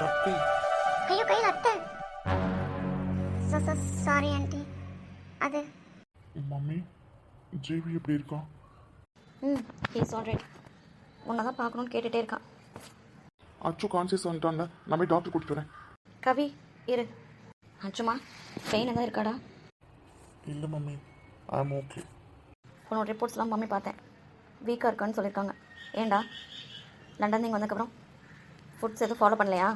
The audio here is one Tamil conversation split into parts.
சக்தி ஐயோ கையில் அத்தை. சாரி ஆண்டி அது. மம்மி ஜேவி எப்படி இருக்கான் ம் ஹீஸ் ஆல்ரைட் உன்னை தான் பார்க்கணுன்னு கேட்டுகிட்டே இருக்கான் அச்சு கான்சியஸ் வந்துட்டான்ல நான் போய் டாக்டர் கூட்டிட்டு வரேன். கவி இரு. அச்சுமா பெயின் எதாவது இருக்காடா? இல்லை மம்மி ஐ ஆம் ஓகே உன்னோட ரிப்போர்ட்ஸ்லாம் மம்மி பார்த்தேன். வீக்காக இருக்கான்னு சொல்லியிருக்காங்க ஏன்டா? லண்டன் இங்கே வந்ததுக்கப்புறம் ஃபுட்ஸ் எதுவும் ஃபாலோ பண்ணலையா?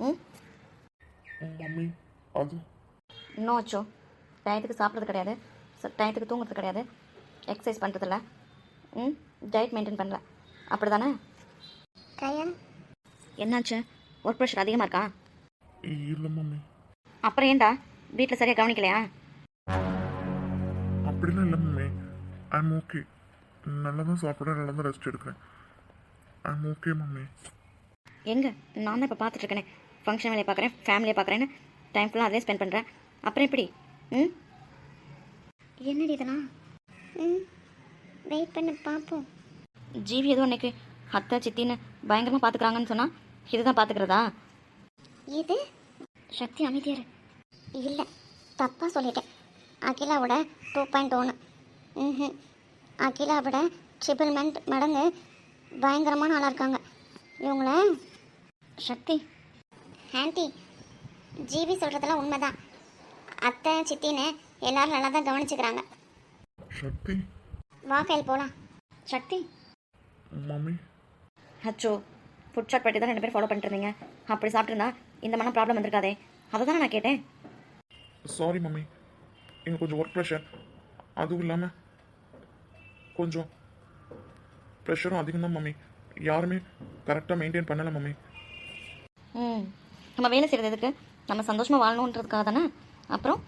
ம்? மம்மி அது? அச்சோ டயத்துக்கு சாப்பிட்றது கிடையாது. ச- டயத்துக்கு தூங்குறது கிடையாது. எக்ஸசைஸ் பண்ணுறதில்ல ம் டயட் மெயின்டைன் பண்ணல. அப்படி தானே கயல் என்னாச்சு? ஒர்க் ப்ரெஷர் அதிகமாக இருக்கா? இல்லை மம்மி. அப்புறம் ஏன்டா? வீட்டில் சரியாக கவனிக்கலையா? அப்படிலாம் இல்லை மம்மி. ஐ ஆம் ஓகே நல்லா தான் சாப்பிட்றேன் நல்லா தான் ரெஸ்ட் எடுக்கிறேன். ஐ ஆம் ஓகே மம்மி. எங்கே? நான் தான் இப்போ பார்த்துட்ருக்கேனே ஃபங்க்ஷன் வேலையை பார்க்குறேன் ஃபேமிலியை பார்க்குறேன்னு டைம் ஃபுல்லாக அதே ஸ்பெண்ட் பண்ணுறேன் அப்புறம் எப்படி? ம்? என்னடி இதெல்லாம்? ம்? வெயிட் பண்ணி பார்ப்போம். ஜீவி எதுவும் அன்னைக்கு அத்தை சித்தின்னு பயங்கரமாக பார்த்துக்குறாங்கன்னு சொன்னால் இதுதான் பார்த்துக்கிறதா? இது? சக்தி அமைதியார் இல்லை தப்பாக சொல்லிட்டேன். அகிலாவோட டூ பாயிண்ட் ஒன்று ம் அகிலாவோட ட்ரிபிள் மென்ட் மடங்கு பயங்கரமான ஆளாக இருக்காங்க. இவங்கள சக்தி ஆன்ட்டி ஜிவி சொல்கிறதெல்லாம் உண்மைதான். அத்தை சித்தின்னு எல்லாரும் நல்லா தான் கவனிச்சுக்கிறாங்க. சக்தி. வாக்கையில் போகலாம் சக்தி. மம்மி. அச்சோ ஃபுட் சாட் பற்றி தான் ரெண்டு பேரும் ஃபாலோ பண்ணிட்டு இருந்தீங்க அப்படி சாப்பிட்ருந்தா இந்த மனம் ப்ராப்ளம் வந்திருக்காதே. அதை தானே நான் கேட்டேன். Sorry mummy. எனக்கு கொஞ்சம் ஒர்க் ப்ரெஷர் அதுவும் இல்லாமல் கொஞ்சம் ப்ரெஷரும் அதிகம் தான் மம்மி. யாருமே கரெக்டாக மெயின்டைன் பண்ணலை மம்மி. ம். நம்ம வேலை செய்கிறது எதுக்கு? நம்ம சந்தோஷமாக வாழணுன்றதுக்காக தானே? அப்புறம்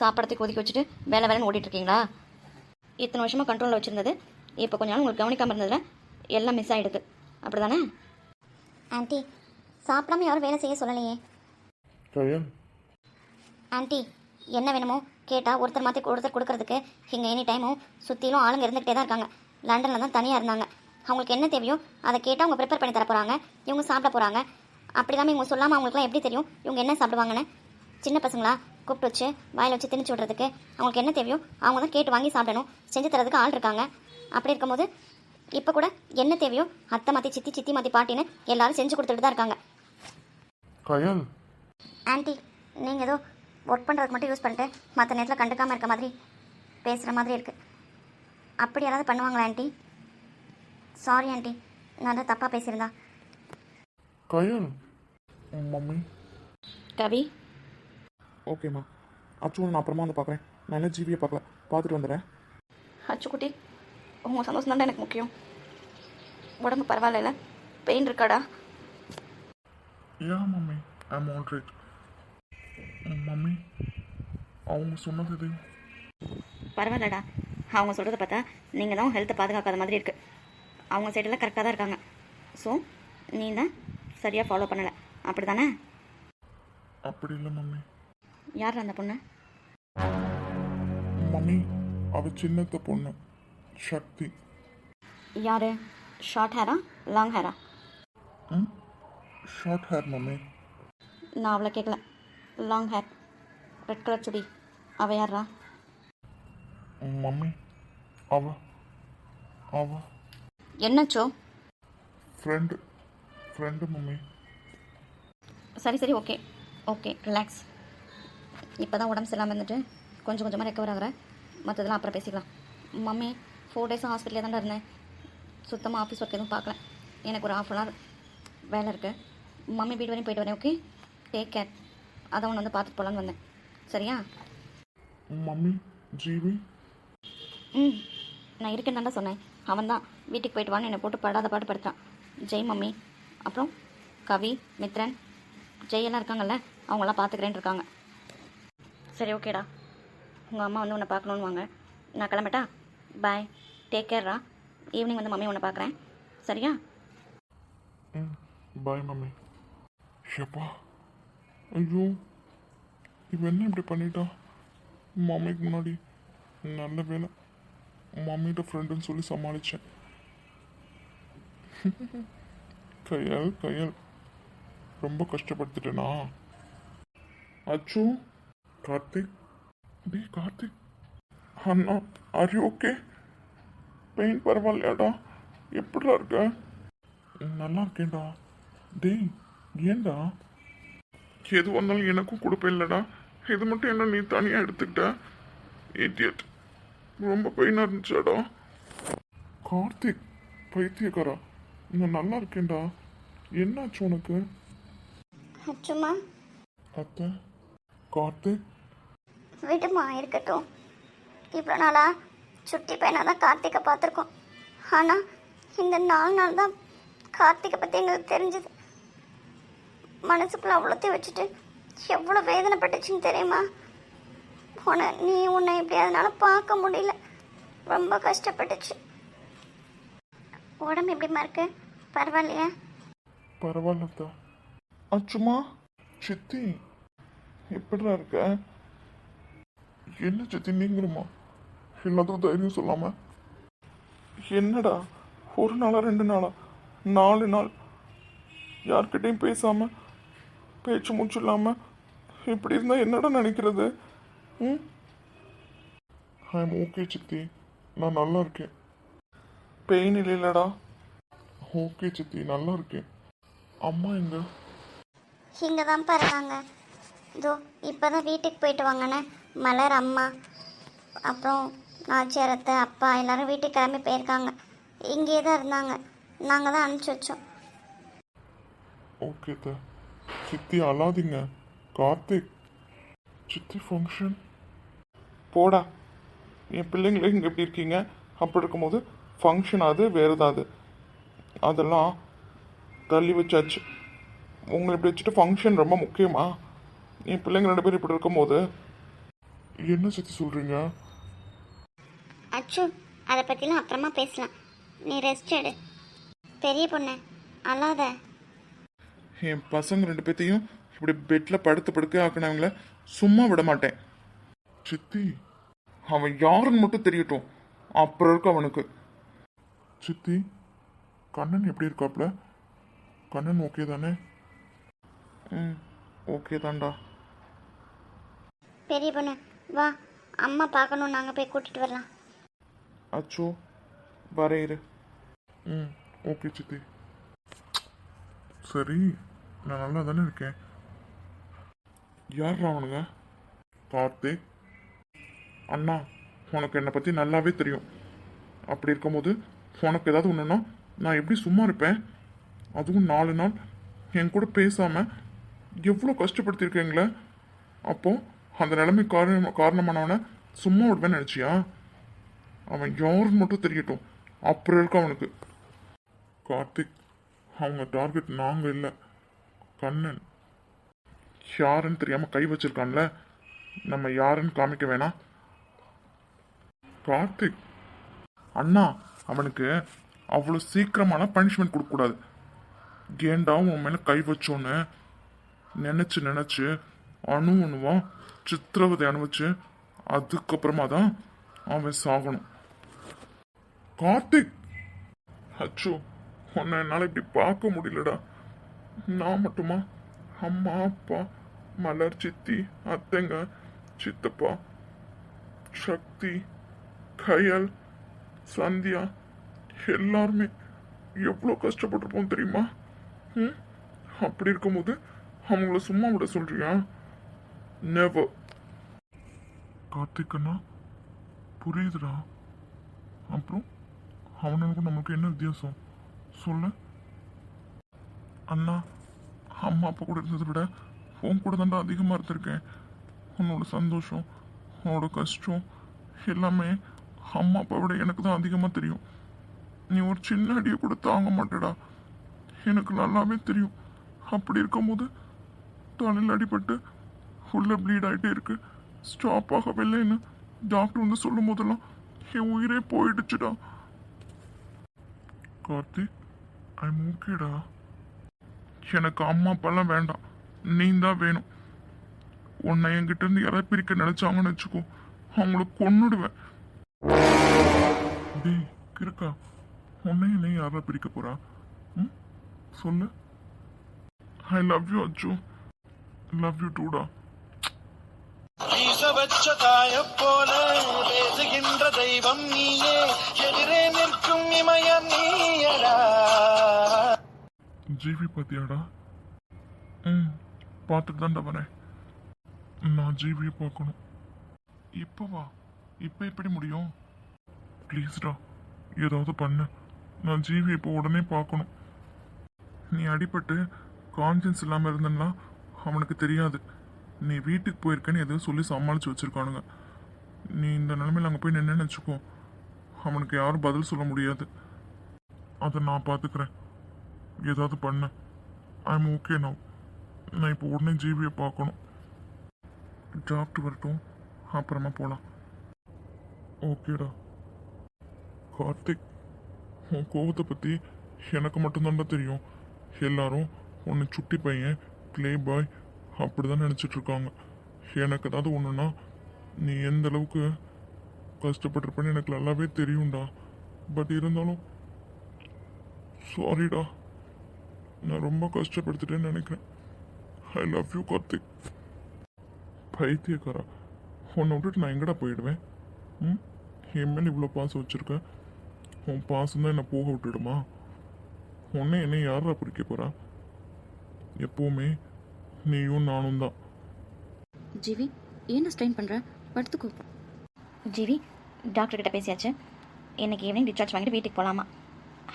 சாப்பிடத்துக்கு ஒதுக்கி வச்சுட்டு வேலை வேலைன்னு ஓடிட்டு இருக்கீங்களா இத்தனை வருஷமாக கண்ட்ரோலில் வச்சுருந்தது. இப்போ கொஞ்ச நாள் உங்களுக்கு கவனிக்காமல் இருந்ததில் எல்லாம் மிஸ் ஆகிடுது அப்படி தானே ஆன்ட்டி சாப்பிடாம யாரும் வேலை செய்ய சொல்லலையே. ஆன்ட்டி என்ன வேணுமோ கேட்டால் ஒருத்தர் மாற்றி ஒருத்தர் கொடுக்கறதுக்கு இங்கே எனி டைமும் சுற்றிலும் ஆளுங்க இருந்துக்கிட்டே தான் இருக்காங்க. லண்டனில் தான் தனியாக இருந்தாங்க. அவங்களுக்கு என்ன தேவையோ அதை கேட்டால் அவங்க ப்ரிப்பேர் பண்ணி தர போகிறாங்க இவங்க சாப்பிட போகிறாங்க அப்படி இல்லாமல் இவங்க சொல்லாமல் அவங்களுக்குலாம் எப்படி தெரியும்? இவங்க என்ன சாப்பிடுவாங்கன்னு? சின்ன பசங்களா? கூப்பிட்டு வச்சு வாயில் வச்சு திணிச்சு விட்றதுக்கு அவங்களுக்கு என்ன தேவையோ அவங்க தான் கேட்டு வாங்கி சாப்பிடணும். செஞ்சு தரதுக்கு ஆள் இருக்காங்க. அப்படி இருக்கும்போது இப்போ கூட என்ன தேவையோ அத்தை மாற்றி சித்தி சித்தி மாற்றி பாட்டின்னு எல்லாரும் செஞ்சு கொடுத்துட்டு தான் இருக்காங்க. கயல். ஆன்ட்டி நீங்கள் ஏதோ ஒர்க் பண்ணுறதுக்கு மட்டும் யூஸ் பண்ணிட்டு மற்ற நேரத்தில் கண்டுக்காமல் இருக்க மாதிரி பேசுகிற மாதிரி இருக்குது அப்படி யாராவது பண்ணுவாங்களா ஆன்ட்டி சாரி ஆன்ட்டி நான் தான் தப்பாக பேசியிருந்தா. கயல். மம்மி. கவி? ஓகேம்மா அச்சு நான் அப்புறமா வந்து பார்க்குறேன் நான் என்ன ஜிவியை பார்க்கல. பார்த்துட்டு வந்துடுறேன். அச்சுக்குட்டி உங்கள் சந்தோஷம் தான் எனக்கு முக்கியம். உடம்பு பரவாயில்ல பெயின் இருக்காடா? யா மம்மி ஐ ஆம் ஆல்ரைட் மம்மி அவங்க சொன்னது பரவாயில்லடா. அவங்க சொல்கிறத பார்த்தா நீங்கள் தான் ஹெல்த்தை பாதுகாக்காத மாதிரி இருக்குது அவங்க சைடெல்லாம் கரெக்டாக தான் இருக்காங்க. ஸோ நீ தான் சரியாக ஃபாலோ பண்ணலை. அப்படி தானே அப்படி இல்லை மம்மி. யார் அந்த பொண்ணு? மம்மி அவ சின்னத்த பொண்ணு. சக்தி. யார்? ஷார்ட் ஹேரா லாங் ஹேரா ம்? Short hair mummy. நான் அவளை கேட்கல long hair red colour chudi. அவ யாரா மம்மி அவ. அவ. என்னச்சோ ஃப்ரெண்டு ஃப்ரெண்டு மம்மி. சரி சரி ஓகே ஓகே ரிலாக்ஸ் இப்போ தான் உடம்பு சரியில்லாமல் இருந்துட்டு கொஞ்சம் கொஞ்சமாக ரெக்கவர் ஆகுறேன். மற்றதெல்லாம் அப்புறம் பேசிக்கலாம். மம்மி ஃபோர் டேஸும் ஹாஸ்பிட்டலே தான் இருந்தேன். சுத்தமாக ஆஃபீஸ் ஒர்க் எதுவும் பார்க்கல. எனக்கு ஒரு ஆஃப் அன் ஹவர் வேலை இருக்குது மம்மி வீடு வரையும் போயிட்டு வரேன் ஓகே டேக் கேர் அதான் ஒன்று வந்து பார்த்துட்டு போகலான்னு வந்தேன். சரியா? மம்மி ஜீவி. ம். நான் இருக்கேன்னு தான் சொன்னேன். அவன் தான். வீட்டுக்கு போயிட்டு வான்னு என்னை போட்டு படாத பாட்டு படுத்தான். ஜெய் மம்மி. அப்புறம் கவி மித்ரன் ஜெயெல்லாம் இருக்காங்கல்ல அவங்களாம் பார்த்துக்கிறேன் இருக்காங்க. சரி ஓகேடா. உங்கள் அம்மா வந்து உன்னை பார்க்கணுன்னு வாங்க. நான் கிளம்பட்டா? பாய் டேக் கேர்ரா ஈவினிங் வந்து மம்மி உன்னை பார்க்குறேன் சரியா? ம் பாய் மம்மி. ஷப்பா ஐயோ இவன் என்ன இப்படி பண்ணிட்டா? மம்மிக்கு முன்னாடி நல்ல வேலை. மம்மியோட ஃப்ரெண்டுன்னு சொல்லி சமாளித்தேன் கையால் கையால். ரொம்ப கஷ்டப்படுத்திட்டேனா? அச்சு கார்த்திக். டேய் கார்த்திக். அண்ணா ஆர் யூ ஓகே பெயின் பரவாயில்லையாடா? எப்படிடா இருக்க? நல்லா இருக்கேன்டா. டேய் ஏன்டா? எது வந்தாலும் எனக்கும் கொடுப்பேன் இல்லைடா. இது மட்டும் என்ன நீ தனியாக எடுத்துக்கிட்ட? ஏடிஎட் ரொம்ப பெயினாக இருந்துச்சாடா? கார்த்திக் பைத்தியக்காரா. நான் நல்லா இருக்கேன்டா. என்னாச்சு உனக்கு? அச்சுமா? அத்தை கார்த்திக். விடுமா இருக்கட்டும். இவ்வளோ நாளா சுட்டி பையனாக தான் கார்த்திகை பார்த்துருக்கோம். ஆனால் இந்த நாலு நாள் தான் கார்த்திகை பற்றி எங்களுக்கு தெரிஞ்சது. மனசுக்குள்ள அவ்வளோத்தையும் வச்சுட்டு எவ்வளோ வேதனைப்பட்டுச்சுன்னு தெரியுமா? உன்னை நீ உன்னை இப்படி அதனால பார்க்க முடியல. ரொம்ப கஷ்டப்பட்டுச்சு. உடம்பு எப்படிம்மா இருக்கு? பரவாயில்லையா? பரவாயில்லத்தா அச்சுமா? சித்தி எப்படிடா இருக்க? என்ன சித்தி நீங்களுமா? எல்லாத்துக்கும் தைரியம் சொல்லாம. என்னடா? ஒரு நாளா ரெண்டு நாளா? நாலு நாள்? யார்கிட்டையும் பேசாம பேச்சு மூச்சு இல்லாம இப்படி இருந்தா என்னடா நினைக்கிறது? ம்? ஐ எம் ஓகே சித்தி. நான் நல்லா இருக்கேன். பெயின் இல்லைல்லடா. ஓகே சித்தி. நல்லா இருக்கேன். அம்மா எங்க? இங்கே தான் பாருங்க இதோ இப்போ தான் வீட்டுக்கு போயிட்டு வாங்கண்ணே. மலர் அம்மா அப்புறம் நாச்சியாரத்தை அப்பா எல்லோரும் வீட்டுக்கு கிளம்பி போயிருக்காங்க. இங்கே தான் இருந்தாங்க. நாங்கள் தான் அனுப்பிச்சி வச்சோம். ஓகே தா சித்தி அழாதீங்க. கார்த்திக் சித்தி ஃபங்க்ஷன் போடா. என் பிள்ளைங்களே இங்கே எப்படி இருக்கீங்க? அப்படி இருக்கும்போது ஃபங்க்ஷன் அது வேறு ஏதாவது அதெல்லாம் தள்ளி வச்சாச்சு. உங்களை இப்படி வச்சுட்டு ஃபங்க்ஷன் ரொம்ப முக்கியமா? என் பிள்ளைங்க ரெண்டு பேரும் இப்படி இருக்கும்போது. என்ன சித்தி சொல்கிறீங்க அச்சு அதை பற்றிலாம் அப்புறமா பேசலாம். நீ ரெஸ்ட் எடு. பெரிய பொண்ணு அல்லாத என் பசங்க ரெண்டு பேத்தையும் இப்படி பெட்டில் படுத்து படுக்க ஆக்கினவங்கள சும்மா விட மாட்டேன். சித்தி அவன் யாருன்னு மட்டும் தெரியட்டும். அப்புறம் இருக்கு அவனுக்கு. சித்தி கண்ணன் எப்படி இருக்காப்ல? கண்ணன் ஓகே தானே? ம். ஓகே தான்டா. பெரிய பொண்ணு வா. அம்மா பார்க்கணும் நாங்கள் போய் கூட்டிகிட்டு வரலாம். அச்சோ வரேன் இரு. ம் ஓகே சித்தி. சரி நான் நல்லா தானே இருக்கேன். யார் அவனுங்க? கார்த்திக். அண்ணா உனக்கு என்னை பற்றி நல்லாவே தெரியும். அப்படி இருக்கும்போது உனக்கு ஏதாவது ஒன்றுனா நான் எப்படி சும்மா இருப்பேன்? அதுவும் நாலு நாள் என் கூட பேசாமல் எவ்வளோ கஷ்டப்படுத்தியிருக்கீங்களே அப்போ அந்த நிலைமை காரணம் காரணமானவனை சும்மா விடுவேன்னு நினச்சியா? அவன் யாருன்னு மட்டும் தெரியட்டும். அப்புறம் இருக்கும் அவனுக்கு. கார்த்திக் அவங்க டார்கெட் நாங்கள் இல்லை. கண்ணன். யாருன்னு தெரியாமல் கை வச்சிருக்கான்ல. நம்ம யாருன்னு காமிக்க வேணாம். கார்த்திக்! அண்ணா அவனுக்கு அவ்வளோ சீக்கிரமான பனிஷ்மெண்ட் கொடுக்கக்கூடாது. ஏண்டா உன் மேலே கை வச்சோன்னு? நினச்சி நினச்சி அணு அணுவா சித்திரவதை அனுபவிச்சு அதுக்கப்புறமா தான் அவன் சாகணும். கார்த்திக்! அச்சோ உன்னை என்னால் இப்படி பார்க்க முடியலடா. நான் மட்டுமா? அம்மா அப்பா மலர் சித்தி அத்தைங்க சித்தப்பா சக்தி கயல் சந்தியா எல்லாருமே எவ்வளோ கஷ்டப்பட்டிருப்போம் தெரியுமா? ம்? அப்படி இருக்கும்போது அவங்கள சும்மா விட சொல்றியா? நெவர் கார்த்திக்கண்ணா புரியுதுடா. அப்புறம் அவனுக்கும் நமக்கு என்ன வித்தியாசம்? சொல்லு. அண்ணா அம்மா அப்பா கூட இருந்ததை விட உன் கூட தாண்டா அதிகமாக இருந்திருக்கேன். உன்னோட சந்தோஷம் உன்னோட கஷ்டம் எல்லாமே அம்மா அப்பா விட எனக்கு தான் அதிகமாக தெரியும். நீ ஒரு சின்ன அடியை கூட தாங்க மாட்டேடா. எனக்கு நல்லாவே தெரியும். அப்படி இருக்கும்போது தலையில் அடிபட்டு உள்ள ப்ளீட் ஆகிட்டே இருக்கு. ஸ்டாப் ஆகவில்லைன்னு டாக்டர் வந்து சொல்லும் போதெல்லாம் என் உயிரே போயிடுச்சுடா. கார்த்திக் ஐம் ஓகேடா எனக்கு அம்மா அப்பாலாம் வேண்டாம். நீ தான் வேணும். உன்னை என்கிட்ட இருந்து யாராவது பிரிக்க நினைச்சாங்கன்னு வச்சுக்கோ. அவங்கள கொன்னுடுவேன். டேய் கிருக்கா உன்னை என்னை யாரா பிரிக்க போறா? ம்? சொல்லு. I love you Achu. Love you Doda வீச வச்ச தாய போல பேசுகின்ற தெய்வம் நீயே எதிரே நிற்கும் இமயம் நீயடா. ஜிவி பார்த்தியாடா ம் பார்த்துட்டு தான்டா வரேன். நான் ஜிவியை பார்க்கணும். இப்போ வா. இப்போ எப்படி முடியும்? ப்ளீஸ்டா ஏதாவது பண்ணு. நான் ஜிவி இப்போ உடனே பார்க்கணும். நீ அடிபட்டு கான்சியன்ஸ் இல்லாமல் இருந்தன்னா அவனுக்கு தெரியாது. நீ வீட்டுக்கு போயிருக்கேன்னு எதுவும் சொல்லி சமாளித்து வச்சுருக்கானுங்க. நீ இந்த நிலைமையில் அங்கே போய் நின்னுன்னு வச்சுக்கோ அவனுக்கு யாரும் பதில் சொல்ல முடியாது. அதை நான் பார்த்துக்கிறேன் ஏதாவது பண்ண. ஐம் ஓகே நவ் நான் இப்போ உடனே ஜிபியை பார்க்கணும். டாக்டர் வரட்டும். அப்புறமா போகலாம் ஓகேடா கார்த்திக் உன் கோபத்தை பற்றி எனக்கு மட்டும்தான்டா தெரியும். எல்லாரும் உன்னை சுட்டி பையன் ப்ளே பாய். அப்படி தான் நினச்சிட்டு இருக்காங்க எனக்கு ஏதாவது ஒன்றுனா நீ எந்த அளவுக்கு கஷ்டப்பட்டிருப்பேன்னு எனக்கு நல்லாவே தெரியும்டா. பட் இருந்தாலும் சாரிடா நான் ரொம்ப கஷ்டப்படுத்திட்டேன்னு நினைக்கிறேன். I love you Karthik. பைத்தியக்காரா. உன்னை விட்டுட்டு நான் எங்கடா போயிடுவேன்? ம்? என் மேலே இவ்வளோ பாசம் வச்சுருக்கேன் உன் பாசம் தான் என்னை போக விட்டுடுமா? உன்னை என்னை யாரா பிடிக்க போகிறா எப்போவுமே நீயும் நானும் தான். ஜிவி ஏன் ஸ்ட்ரெயின் பண்ணுற படுத்துக்கோ ஜிவி டாக்டர் கிட்ட பேசியாச்சு. இன்னைக்கு ஈவினிங் டிஸ்சார்ஜ் வாங்கிட்டு வீட்டுக்கு போகலாமா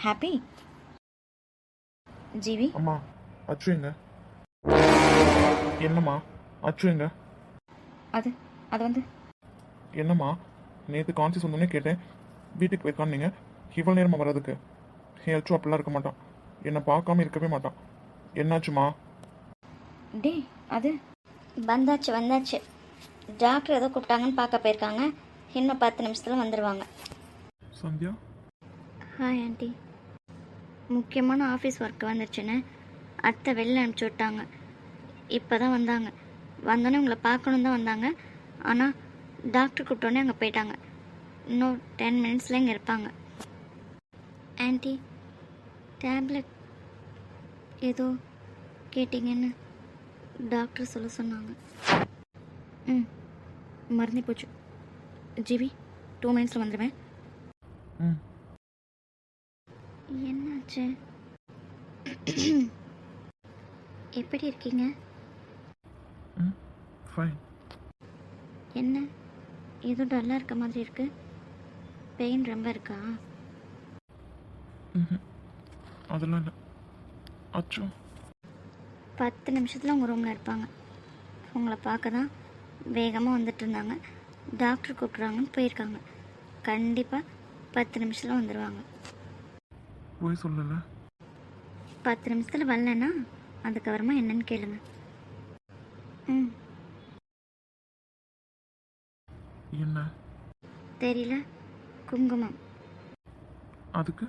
ஹாப்பி ஜிவி? அம்மா அச்சு எங்க? என்னம்மா அச்சு எங்க? அது அது வந்து? என்னம்மா நேற்று கான்சியஸ் வந்தோடனே கேட்டேன். வீட்டுக்கு போயிருக்கான்னு நீங்கள் இவ்வளோ நேரமா வர்றதுக்கு. அச்சு அப்படிலாம் இருக்க மாட்டான். என்னை பார்க்காம இருக்கவே மாட்டான். என்னாச்சுமா டே அது? வந்தாச்சு வந்தாச்சு. டாக்டர் ஏதோ கூப்பிட்டாங்கன்னு பார்க்க போயிருக்காங்க. இன்னும் பத்து நிமிஷத்தில் வந்துடுவாங்க சந்தியா? ஹாய் ஆண்டி முக்கியமான ஆஃபீஸ் ஒர்க் வந்துருச்சுன்னு அத்தை வெளில அனுப்பிச்சி விட்டாங்க. இப்போ தான் வந்தாங்க. வந்தோடனே உங்களை பார்க்கணும் தான் வந்தாங்க. ஆனால் டாக்டர் கூப்பிட்டோன்னே அங்கே போயிட்டாங்க. இன்னும் டென் மினிட்ஸில் இங்கே இருப்பாங்க. ஆண்டி டேப்லெட் ஏதோ கேட்டிங்கன்னு டாக்டர் சொல்ல சொன்னாங்க. ம். மறந்தே போச்சு. ஜிவி டூ மினிட்ஸில் வந்துடுவேன் ம். என்னாச்சு? எப்படி இருக்கீங்க? ம் ஃபைன் என்ன? ஏதோ டல்லாக இருக்க மாதிரி இருக்கு. பெயின் ரொம்ப இருக்கா? ம் அதெல்லாம் இல்லை. அச்சு. பத்து நிமிஷத்தில் உங்கள் ரூமில் இருப்பாங்க. உங்களை பார்க்க தான் வேகமாக வந்துட்டு இருந்தாங்க. டாக்டர் கூப்பிட்றாங்கன்னு போயிருக்காங்க. கண்டிப்பாக பத்து நிமிஷத்தில் வந்துடுவாங்க போய் சொல்லலை. பத்து நிமிஷத்தில் வரலன்னா அதுக்கப்புறமா என்னன்னு கேளுங்க. ம். என்ன? தெரியல. குங்குமம். அதுக்கு?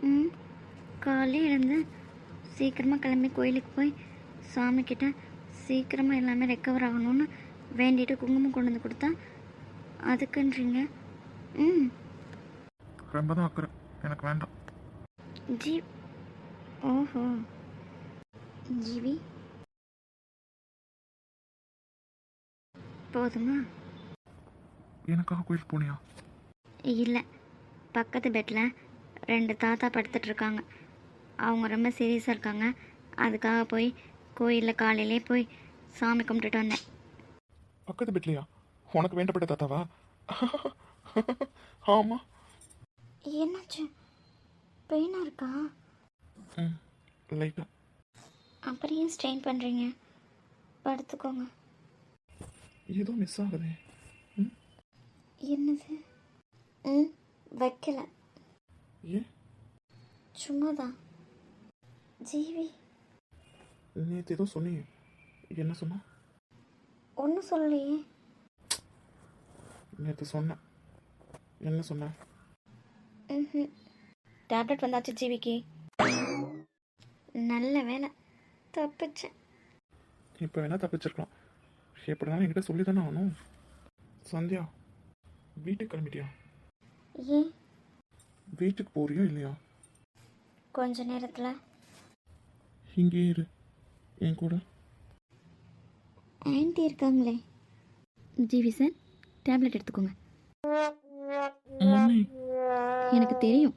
ம். காலையில் எழுந்து சீக்கிரமாக கிளம்பி கோயிலுக்கு போய் சாமிக்கிட்ட சீக்கிரமாக எல்லாமே ரெக்கவர் ஆகணும்னு வேண்டிட்டு குங்குமம் கொண்டு வந்து கொடுத்தா அதுக்குன்றீங்க? ம். ரொம்ப தான் அக்கறை. எனக்கு வேண்டாம். ஜி ஓஹோ. ஜிவி? போதுமா? எனக்காக கோயிலுக்கு போனியா? இல்லை. பக்கத்து பெட்டில் ரெண்டு தாத்தா படுத்துட்டு இருக்காங்க. அவங்க ரொம்ப சீரியஸாக இருக்காங்க. அதுக்காக போய் கோயிலில் காலையிலே போய் சாமி கும்பிட்டுட்டு வந்தேன். பக்கத்து பெட்லையா உனக்கு வேண்டப்பட்ட தாத்தாவா? ஆமாம் என்னாச்சு? பெயினாக இருக்கா? ம் லைட்டாக அப்புறம் ஏன் ஸ்ட்ரெயின் பண்ணுறீங்க படுத்துக்கோங்க. ஏதோ மிஸ் ஆகுதே. என்னது? ம் வைக்கல. ஏன்? சும்மாதான். ஜீவி. நேற்று ஏதோ சொன்னீங்க. என்ன சொன்னா? ஒன்றும் சொல்லலையே. நேற்று சொன்னேன் என்ன சொன்னேன் ம் டேப்லெட் வந்தாச்சு ஜிவிக்கு. நல்ல வேலை. தப்பிச்சேன். இப்போ வேணா தப்பிச்சிருக்கலாம். எப்படினாலும் என்கிட்ட சொல்லி தானே ஆகணும். சந்தியா வீட்டுக்கு கிளம்பிட்டியா? ஏன்? வீட்டுக்கு போறியா இல்லையா? கொஞ்ச நேரத்தில். இங்கே இரு. என் கூட. ஆன்ட்டி இருக்காங்களே. ஜிவி சார் டேப்லெட் எடுத்துக்கோங்க. மம்மி எனக்கு தெரியும்.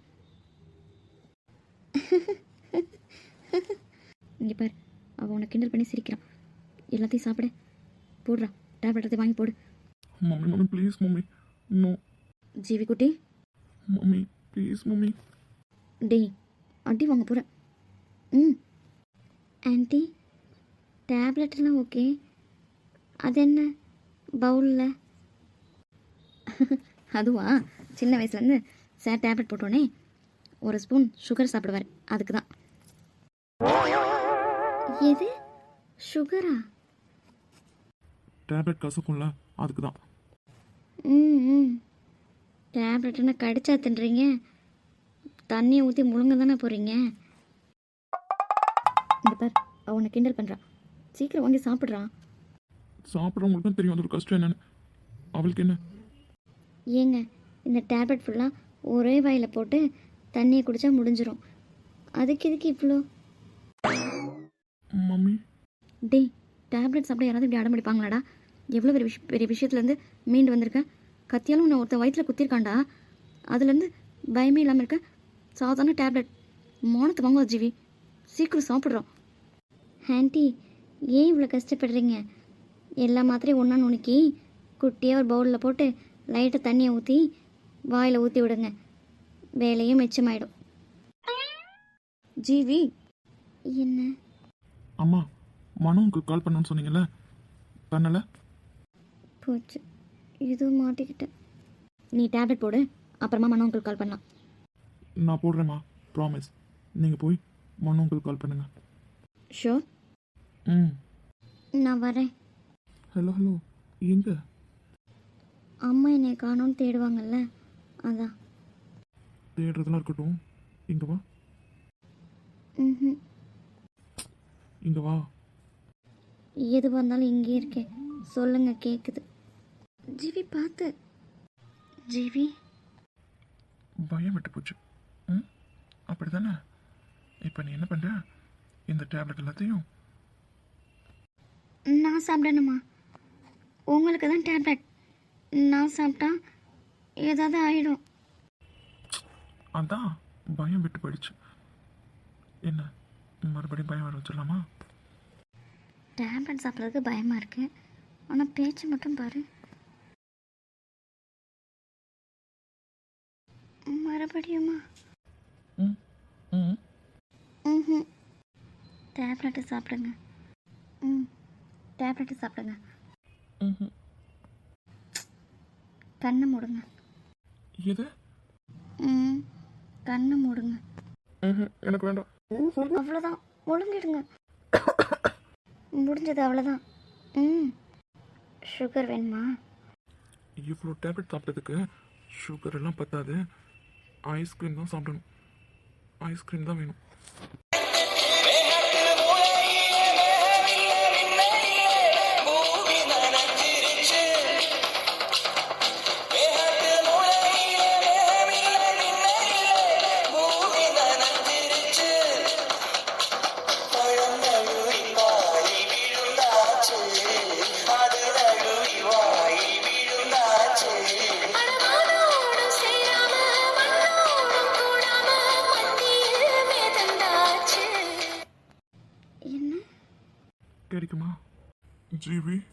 இங்கே பாரு அவன் உன்னை கிண்டல் பண்ணி சிரிக்கிறான். எல்லாத்தையும் சாப்பிடு. போடுறா. டேப்லெட் எடுத்து வாங்கி போடு. Mummy mummy please mummy. No Jeevi குட்டி. Mummy please mummy. டேய் அடி வாங்க போகிறேன் ம். ஆன்ட்டி டேப்லெட்லாம் ஓகே அது என்ன? பவுலில் அதுவா? சின்ன வயசுலேருந்து சார் டேப்லெட் போட்டோன்னே ஒரு ஸ்பூன் சுகர் சாப்பிடுவார். அதுக்கு தான் எது சுகரா டேப்லெட் கசக்கும்ல அதுக்கு தான் ம் ம். டேப்லெட் என்ன கடிச்சா தின்றீங்க? தண்ணியை ஊற்றி முழுங்க தானே போகிறீங்க இங்கே பார் அவன் கிண்டல் பண்ணுறான் சீக்கிரம் வாங்கி சாப்பிட்றான் சாப்பிட்றவங்களுக்கு தான் தெரியும் அதோட கஷ்டம் என்னன்னு. அவளுக்கு என்ன? ஏங்க இந்த டேப்லெட் ஃபுல்லாக ஒரே வாயில் போட்டு தண்ணியை குடித்தா முடிஞ்சிரும். அதுக்கு எதுக்கு இவ்வளோ மம்மி. டேய் டேப்லெட் சாப்பிட யாராவது இப்படி அடம் பிடிப்பாங்களாடா? எவ்வளோ பெரிய விஷயம் பெரிய விஷயத்துலேருந்து மீண்டு வந்திருக்க? கத்தியாலும் உன்னை ஒருத்தன் வயிற்றில் குத்திருக்கான்டா. அதுலேருந்து பயமே இல்லாமல் இருக்க சாதாரண டேப்லெட். மோனத்தை வாங்க ஜீவி. சீக்கிரம் சாப்பிட்றோம். ஆன்ட்டி ஏன் இவ்வளோ கஷ்டப்படுறீங்க? எல்லா மாத்திரையும் ஒன்றா நுணுக்கி குட்டியாக ஒரு பவுலில் போட்டு லைட்டாக தண்ணியை ஊற்றி வாயில் ஊற்றி விடுங்க. வேலையும் மிச்சமாயிடும். ஜீவி என்ன? அம்மா மனோவுக்கு கால் பண்ணணும்னு சொன்னீங்கல்ல? பண்ணல? போச்சு. இதுவும் மாட்டிக்கிட்டேன். நீ டேப்லெட் போடு அப்புறமா மனோ உங்களுக்கு கால் பண்ணலாம். நான் போடுறேம்மா ப்ராமிஸ் நீங்கள் போய் மனோவுக்கு கால் பண்ணுங்க. ஷோர் ம். நான் வரேன். ஹலோ ஹலோ எங்கே? அம்மா என்னை காணோன்னு தேடுவாங்கல்ல அதான். தேடுறதெல்லாம் இருக்கட்டும். இங்கே வா. ம் இங்கே வா. எதுவாக இருந்தாலும் இங்கே இருக்கேன். சொல்லுங்க கேட்குது ஜிவி பார்த்து ஜிவி. பயம் விட்டு போச்சு. ம்? அப்படி தானே இப்போ நீ என்ன பண்ணுற இந்த டேப்லெட் எல்லாத்தையும் நான் சாப்பிடணுமா? உங்களுக்கு தான் டேப்லெட் நான் சாப்பிட்டா ஏதாவது ஆயிடும். அதான் பயம் விட்டு போயிடுச்சு. என்ன மறுபடியும் பயம் வர வச்சிடலாமா? டேப்லெட் சாப்பிட்றதுக்கு பயமாக இருக்கு. ஆனால் பேச்சு மட்டும் பாரு. மறுபடியுமா? ம் ம் டேப்லெட்டு சாப்பிடுங்க. ம் டேப்லெட்டு சாப்பிடுங்க. ம் கண்ணை மூடுங்க. எது? ம் கண்ணை மூடுங்க. எனக்கு வேண்டாம். அவ்வளோதான். ஒழுங்கிடுங்க. முடிஞ்சது அவ்வளோதான். ம் சுகர் வேணுமா? இவ்வளோ டேப்லெட் சாப்பிட்டதுக்கு சுகர் எல்லாம் பத்தாது. ஐஸ்கிரீம் தான் சாப்பிடணும். ஐஸ்கிரீம் தான் வேணும். என்ன கிடைக்குமா ஜிவி அச்சோ